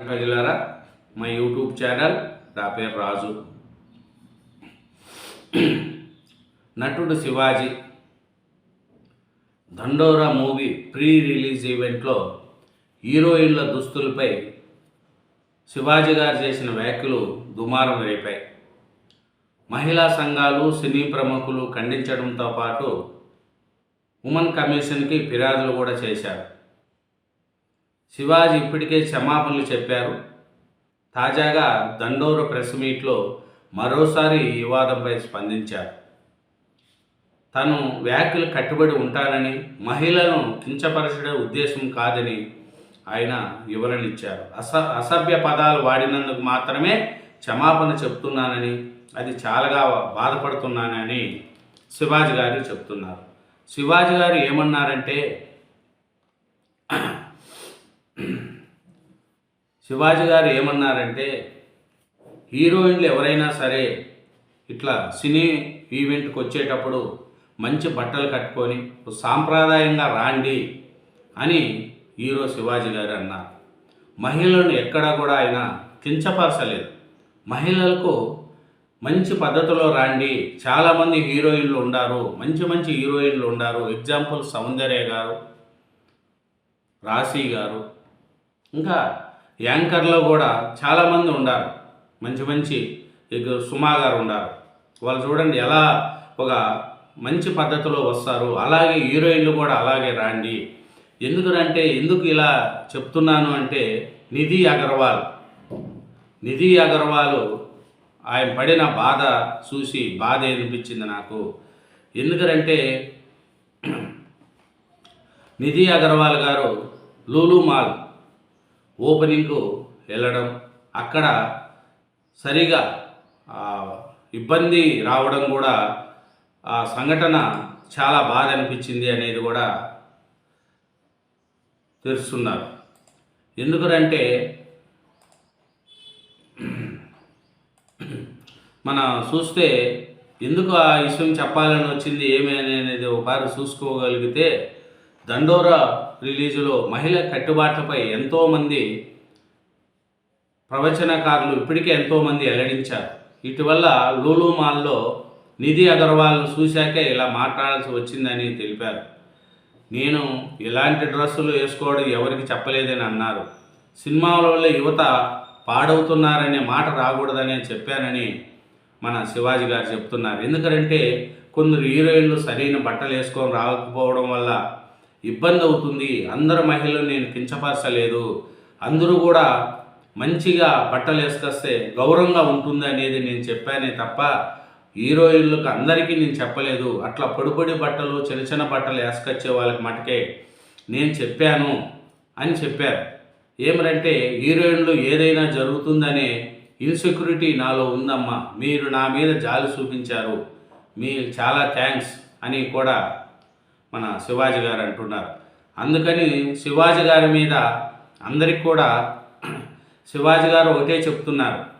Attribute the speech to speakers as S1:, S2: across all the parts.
S1: ప్రజలారా మా YouTube channel నా పేరు రాజు. నటుడు శివాజీ. దండోరా మూవీ ప్రీ రిలీజ్ ఈవెంట్లో హీరోయిన్ల దుస్తులపై శివాజీ గారు చేసిన వ్యాఖ్యలు దుమారం రేపాయి. మహిళా సంఘాలు సినీ ప్రముఖులు ఖండించడంతో పాటు ఉమెన్ కమిషన్కి ఫిర్యాదులు కూడా చేశారు. శివాజీ ఇప్పటికే క్షమాపణలు చెప్పారు. తాజాగా దండోర ప్రెస్ మీట్లో మరోసారి ఈ వివాదంపై స్పందించారు. తను వ్యాఖ్యలు కట్టుబడి ఉంటానని మహిళలను కించపరచడే ఉద్దేశం కాదని ఆయన వివరణిచ్చారు అస అసభ్య పదాలు వాడినందుకు మాత్రమే క్షమాపణ చెప్తున్నానని అది చాలాగా బాధపడుతున్నానని శివాజీ గారు చెప్తున్నారు. శివాజీ గారు ఏమన్నారంటే శివాజీ గారు ఏమన్నారంటే హీరోయిన్లు ఎవరైనా సరే ఇట్లా సినీ ఈవెంట్కి వచ్చేటప్పుడు మంచి బట్టలు కట్టుకొని సాంప్రదాయంగా రాండి అని హీరో శివాజీ గారు అన్నారు. మహిళలను ఎక్కడా కూడా ఆయన కించపరచలేదు. మహిళలకు మంచి పద్ధతిలో రాండి చాలామంది హీరోయిన్లు ఉన్నారు మంచి మంచి హీరోయిన్లు ఉన్నారు ఎగ్జాంపుల్ సౌందర్య గారు రాశి గారు ఇంకా యాంకర్లో కూడా చాలామంది ఉన్నారు మంచి మంచి ఇక సుమా గారు ఉన్నారు వాళ్ళు చూడండి ఎలా ఒక మంచి పద్ధతిలో వస్తారు. అలాగే హీరోయిన్లు కూడా అలాగే రాండి. ఎందుకంటే ఎందుకు ఇలా చెప్తున్నాను అంటే నిధి అగర్వాల్. నిధి అగర్వాల్ ఆయన పడిన బాధ చూసి బాధ అనిపించింది నాకు. ఎందుకంటే నిధి అగర్వాల్ గారు లూలు మాల్ ఓపెనింగ్కు వెళ్ళడం అక్కడ సరిగా ఇబ్బంది రావడం కూడా ఆ సంఘటన చాలా బాధ అనిపించింది అనేది కూడా తెలుస్తున్నారు. ఎందుకంటే మన చూస్తే ఎందుకు ఆ విషయం చెప్పాలని వచ్చింది ఏమి అనేది ఒకసారి చూసుకోగలిగితే దండోరా రిలీజులో మహిళ కట్టుబాట్లపై ఎంతోమంది ప్రవచనకారులు ఇప్పటికే ఎంతోమంది వెల్లడించారు. ఇటీవల లూలు మాల్లో నిధి అగర్వాల్ను చూశాకే ఇలా మాట్లాడాల్సి వచ్చిందని తెలిపారు. నేను ఇలాంటి డ్రెస్సులు వేసుకోవడం ఎవరికి చెప్పలేదని అన్నారు. సినిమాల వల్ల యువత పాడవుతున్నారనే మాట రాకూడదని చెప్పానని మన శివాజీ గారు చెప్తున్నారు. ఎందుకంటే కొందరు హీరోయిన్లు సరైన బట్టలు వేసుకొని రాకపోవడం వల్ల ఇబ్బంది అవుతుంది అందరు మహిళలు నేను కించపరచలేదు. అందరూ కూడా మంచిగా బట్టలు వేసుకొస్తే గౌరవంగా ఉంటుంది అనేది నేను చెప్పానే తప్ప హీరోయిన్లకు అందరికీ నేను చెప్పలేదు. అట్లా పొడిపొడి బట్టలు చిన్న చిన్న బట్టలు వేసుకొచ్చే వాళ్ళకి మటుకే నేను చెప్పాను అని చెప్పారు. ఏమిటంటే హీరోయిన్లు ఏదైనా జరుగుతుందనే ఇన్సెక్యూరిటీ నాలో ఉందమ్మా. మీరు నా మీద జాలి చూపించారు. మీ చాలా థ్యాంక్స్ అని కూడా మన శివాజీ గారు అంటున్నారు. అందుకని శివాజీ గారి మీద అందరికి కూడా శివాజీ గారు ఒకటే చెప్తున్నారు.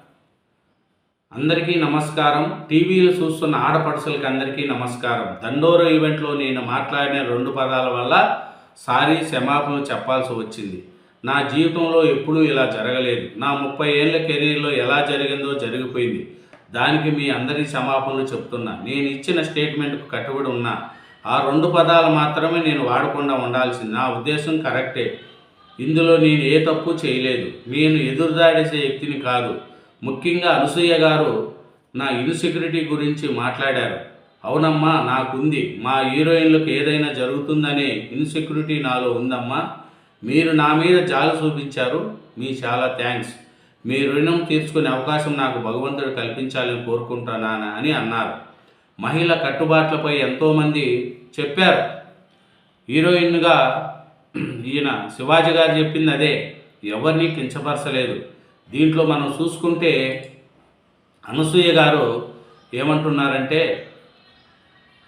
S1: అందరికీ నమస్కారం. టీవీలు చూస్తున్న ఆడపడుసులకి అందరికీ నమస్కారం. దండోర ఈవెంట్లో నేను మాట్లాడిన రెండు పదాల వల్ల సారీ క్షమాపణ చెప్పాల్సి వచ్చింది. నా జీవితంలో ఎప్పుడూ ఇలా జరగలేదు. నా ముప్పై ఏళ్ళ కెరీర్లో ఎలా జరిగిందో జరిగిపోయింది. దానికి మీ అందరి క్షమాపణలు చెప్తున్నా. నేను ఇచ్చిన స్టేట్మెంట్కు కట్టుబడి ఉన్నా. ఆ రెండు పదాలు మాత్రమే నేను వాడకుండా ఉండాల్సింది. నా ఉద్దేశం కరెక్టే. ఇందులో నేను ఏ తప్పు చేయలేదు. నేను ఎదురుదాడేసే వ్యక్తిని కాదు. ముఖ్యంగా అనసూయ గారు నా ఇన్సెక్యూరిటీ గురించి మాట్లాడారు. అవునమ్మా నాకుంది. మా హీరోయిన్లకు ఏదైనా జరుగుతుందనే ఇన్సెక్యూరిటీ నాలో ఉందమ్మా. మీరు నా మీద జాలి చూపించారు. మీ చాలా థ్యాంక్స్. మీ రుణం తీర్చుకునే అవకాశం నాకు భగవంతుడు కల్పించాలని కోరుకుంటున్నాను అని అన్నారు. మహిళ కట్టుబాట్లపై ఎంతోమంది చెప్పారు. హీరోయిన్గా ఈయన శివాజీ గారు చెప్పింది అదే. ఎవరిని కించపరచలేదు. దీంట్లో మనం చూసుకుంటే అనసూయ గారు ఏమంటున్నారంటే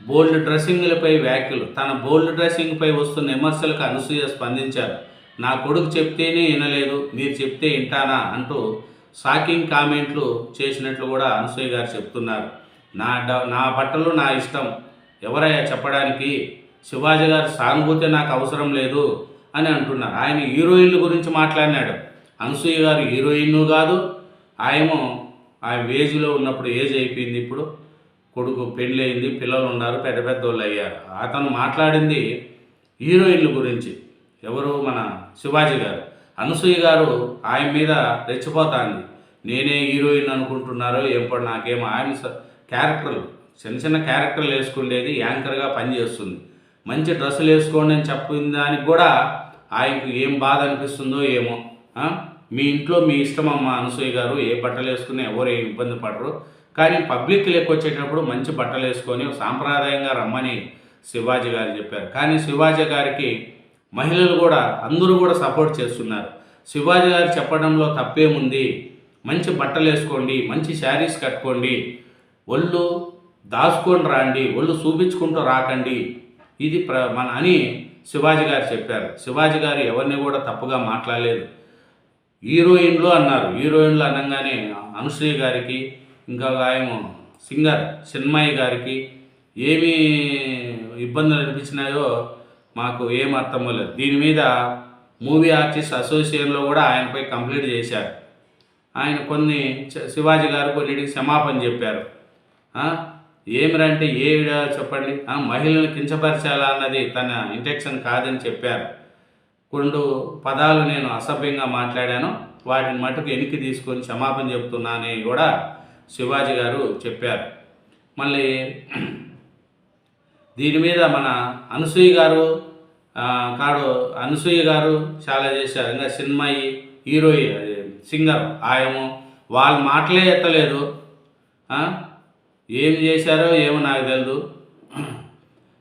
S1: బోల్డ్ డ్రెస్సింగ్లపై వ్యాఖ్యలు. తన బోల్డ్ డ్రెస్సింగ్పై వస్తున్న విమర్శలకు అనసూయ స్పందించారు. నా కొడుకు చెప్తేనే వినలేదు మీరు చెప్తే వింటానా అంటూ షాకింగ్ కామెంట్లు చేసినట్లు కూడా అనసూయ గారు చెప్తున్నారు. నా డ నా బట్టలు నా ఇష్టం. ఎవరయ్యా చెప్పడానికి? శివాజీ గారి సానుభూతి నాకు అవసరం లేదు అని అంటున్నారు. ఆయన హీరోయిన్ల గురించి మాట్లాడినాడు. అనసూయ గారు హీరోయిన్ కాదు. ఆయమో ఆయన ఏజ్లో ఉన్నప్పుడు ఏజ్ అయిపోయింది ఇప్పుడు. కొడుకు పెళ్ళి అయింది పిల్లలు ఉన్నారు పెద్ద పెద్ద వాళ్ళు అయ్యారు. అతను మాట్లాడింది హీరోయిన్ల గురించి. ఎవరు? మన శివాజీ గారు. అనసూయ గారు ఆయన మీద రెచ్చిపోతాంది. నేనే హీరోయిన్ అనుకుంటున్నారో ఏం నాకేమో ఆయన స- క్యారెక్టర్లు. చిన్న చిన్న క్యారెక్టర్లు వేసుకునేది యాంకర్గా పనిచేస్తుంది. మంచి డ్రెస్సులు వేసుకోండి అని చెప్పిన దానికి కూడా ఆయనకు ఏం బాధ అనిపిస్తుందో ఏమో మీ ఇంట్లో మీ ఇష్టం అమ్మ అనసూయ గారు ఏ బట్టలు వేసుకుని ఎవరు ఏ ఇబ్బంది పడరు. కానీ పబ్లిక్ లెక్క వచ్చేటప్పుడు మంచి బట్టలు వేసుకొని సాంప్రదాయంగా రమ్మని శివాజీ గారు చెప్పారు. కానీ శివాజీ గారికి మహిళలు కూడా అందరూ కూడా సపోర్ట్ చేస్తున్నారు. శివాజీ గారు చెప్పడంలో తప్పేముంది? మంచి బట్టలు వేసుకోండి మంచి శారీస్ కట్టుకోండి ఒళ్ళు దాచుకొని రాండి ఒళ్ళు చూపించుకుంటూ రాకండి. ఇది ప్ర మన అని శివాజీ గారు చెప్పారు. శివాజీ గారు ఎవరిని కూడా తప్పుగా మాట్లాడలేదు. హీరోయిన్లు అన్నారు. హీరోయిన్లు అనగానే అనుశ్రీ గారికి ఇంకా గాయము సింగర్ చిన్మయ్య గారికి ఏమి ఇబ్బందులు అనిపించినాయో మాకు ఏం అర్థం లేదు దీని మీద మూవీ ఆర్టిస్ట్ అసోసియేషన్లో కూడా ఆయనపై కంప్లైంట్ చేశారు. ఆయన కొన్ని శివాజీ గారు కొన్నిటికి క్షమాపణ చెప్పారు. ఏమిరా అంటే ఏ విధంగా చెప్పండి? ఆ, మహిళలను కించపరచాలా అన్నది తన ఇంటెక్షన్ కాదని చెప్పారు. రెండు పదాలు నేను అసభ్యంగా మాట్లాడాను. వాటిని మటుకు వెనక్కి తీసుకొని క్షమాపణ చెప్తున్నానని కూడా శివాజీ గారు చెప్పారు. మళ్ళీ దీని మీద మన అనసూయ గారు కాడు అనసూయ గారు చాలా చేశారు. ఇంకా సినిమాయి హీరోయి సింగర్ ఆయము వాళ్ళు మాటలే ఎత్తలేదు. ఏం చేశారో ఏమో నాకు తెలియదు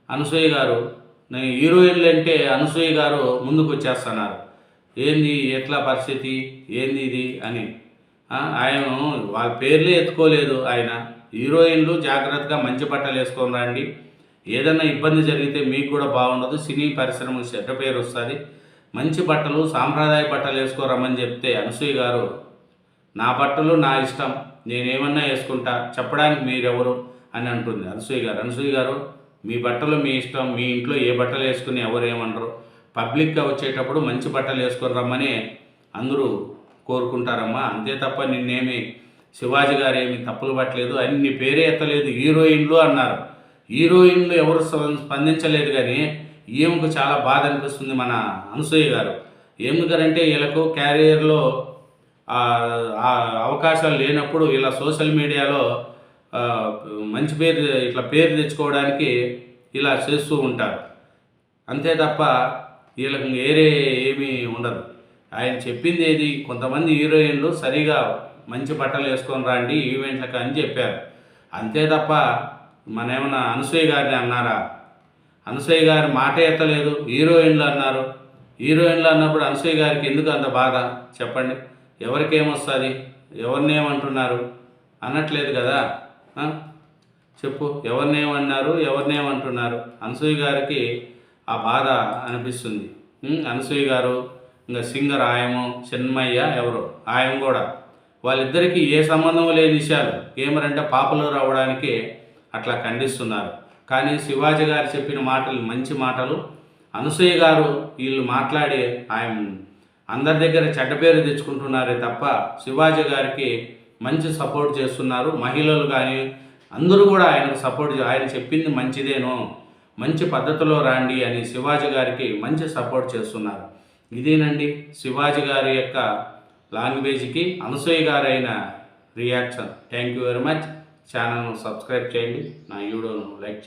S1: అనసూయ గారు నేను హీరోయిన్లు అంటే అనసూయ గారు ముందుకు వచ్చేస్తున్నారు. ఏంది ఎట్లా పరిస్థితి? ఏంది ఇది అని. ఆయన వాళ్ళ పేర్లే ఎత్తుకోలేదు ఆయన. హీరోయిన్లు జాగ్రత్తగా మంచి బట్టలు వేసుకొని రండి. ఏదైనా ఇబ్బంది జరిగితే మీకు కూడా బాగుండదు. సినీ పరిశ్రమ చెడ్డ పేరు వస్తుంది. మంచి బట్టలు సాంప్రదాయ బట్టలు వేసుకోరమ్మని చెప్తే అనసూయ గారు నా బట్టలు నా ఇష్టం. నేనేమన్నా వేసుకుంటా చెప్పడానికి మీరెవరు అని అంటుంది. అనసూయ గారు అనసూయ గారు మీ బట్టలు మీ ఇష్టం మీ ఇంట్లో ఏ బట్టలు వేసుకుని ఎవరు ఏమనరు పబ్లిక్గా వచ్చేటప్పుడు మంచి బట్టలు వేసుకొని రమ్మని అందరూ కోరుకుంటారమ్మా. అంతే తప్ప నిన్నేమి శివాజీ గారు ఏమి తప్పులు పట్టలేదు అని నీ పేరే ఎత్తలేదు హీరోయిన్లు అన్నారు. హీరోయిన్లు ఎవరు స్పందించలేదు కానీ ఈమెకు చాలా బాధ అనిపిస్తుంది మన అనసూయ గారు. ఎందుకంటే వీళ్ళకు క్యారియర్లో అవకాశాలు లేనప్పుడు ఇలా సోషల్ మీడియాలో మంచి పేరు ఇట్లా పేరు తెచ్చుకోవడానికి ఇలా చేస్తూ ఉంటారు. అంతే తప్ప వీళ్ళకి వేరే ఏమీ ఉండదు. ఆయన చెప్పింది ఏది? కొంతమంది హీరోయిన్లు సరిగా మంచి బట్టలు వేసుకొని రండి ఈవెంట్లకు అని చెప్పారు. అంతే తప్ప మన ఏమన్నా అనసూయ గారిని అన్నారా? అనసూయ గారి మాట ఎత్తలేదు. హీరోయిన్లు అన్నారు. హీరోయిన్లు అన్నప్పుడు అనసూయ గారికి ఎందుకు అంత బాధ? చెప్పండి. ఎవరికేమొస్తుంది? ఎవరినేమంటున్నారు? అనట్లేదు కదా? చెప్పు. ఎవరినేమన్నారు? ఎవరినేమంటున్నారు? అనసూయ గారికి ఆ బాధ అనిపిస్తుంది. అనసూయ గారు ఇంకా సింగర్ ఆయము చిన్మయ్య ఎవరు ఆయన కూడా. వాళ్ళిద్దరికీ ఏ సంబంధం లేని విషయాలు. ఏమరంటే పాపలు రావడానికి అట్లా ఖండిస్తున్నారు. కానీ శివాజీ గారు చెప్పిన మాటలు మంచి మాటలు. అనసూయ గారు వీళ్ళు మాట్లాడి ఆయన అందరి దగ్గర చెడ్డ పేరు తెచ్చుకుంటున్నారే తప్ప శివాజీ గారికి మంచి సపోర్ట్ చేస్తున్నారు. మహిళలు కానీ అందరూ కూడా ఆయనకు సపోర్ట్ ఆయన చెప్పింది మంచిదేనో మంచి పద్ధతిలో రాండి అని శివాజీ గారికి మంచి సపోర్ట్ చేస్తున్నారు. ఇదేనండి శివాజీ గారి యొక్క లాంగ్వేజ్కి అనసూయ గారైన reaction. Thank you very much. ఛానల్ను సబ్స్క్రైబ్ చేయండి. నా వీడియోను లైక్ చేయండి.